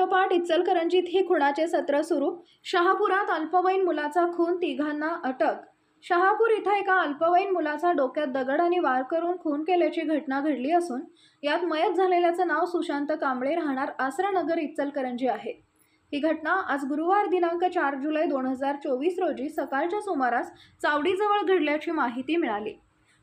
पाठोपाठ इचलकरंजीत ही खुणाचे सत्र सुरू. शहापुरात अल्पवयीन मुलाचा खून तिघांना अटक. शहापूर इथं एका अल्पवयीन मुलाचा डोक्यात दगड आणि वार करून खून केल्याची घटना घडली असून यात मयत झालेल्याचं नाव सुशांत कांबळे राहणार आसरा नगर इचलकरंजी आहे. ही घटना आज गुरुवार दिनांक चार जुलै दोन हजार चोवीस रोजी सकाळच्या सुमारास चावडीजवळ घडल्याची माहिती मिळाली.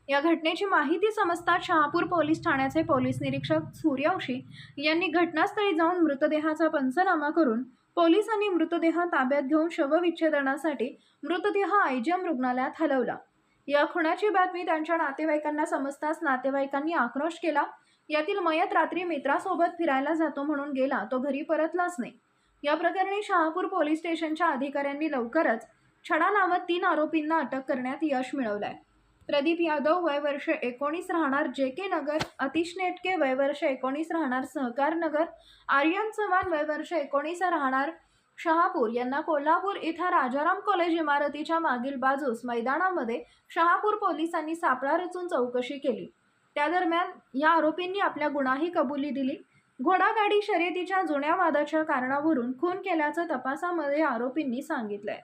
या घटनेची माहिती समजताच शहापूर पोलीस ठाण्याचे पोलीस निरीक्षक सूर्यवंशी यांनी घटनास्थळी जाऊन मृतदेहाचा पंचनामा करून पोलिसांनी मृतदेह ताब्यात घेऊन शवविच्छेदनासाठी मृतदेह आयजीएम रुग्णालयात हलवला. या खुणाची बातमी त्यांच्या नातेवाईकांना समजताच नातेवाईकांनी आक्रोश केला. यातील मयत रात्री मित्रासोबत फिरायला जातो म्हणून गेला तो घरी परतलाच नाही. या प्रकरणी शहापूर पोलीस स्टेशनच्या अधिकाऱ्यांनी लवकरच छडा लावत तीन आरोपींना अटक करण्यात यश मिळवलंय. प्रदीप यादव वय वर्ष एकोणीस राहणार जे के नगर अतिश नेटके वय वर्ष एकोणीस राहणार सहकार नगर आर्यन चव्हाण वय वर्ष एकोणीस राहणार शहापूर. यांना कोल्हापूर इथं राजाराम कॉलेज इमारतीच्या मागील बाजूस मैदानामध्ये शहापूर पोलिसांनी सापळा रचून चौकशी केली. त्या दरम्यान या आरोपींनी आपल्या गुन्हाही कबुली दिली. घोडागाडी शर्यतीच्या जुन्या वादाच्या कारणावरून खून केल्याचं तपासामध्ये आरोपींनी सांगितलंय.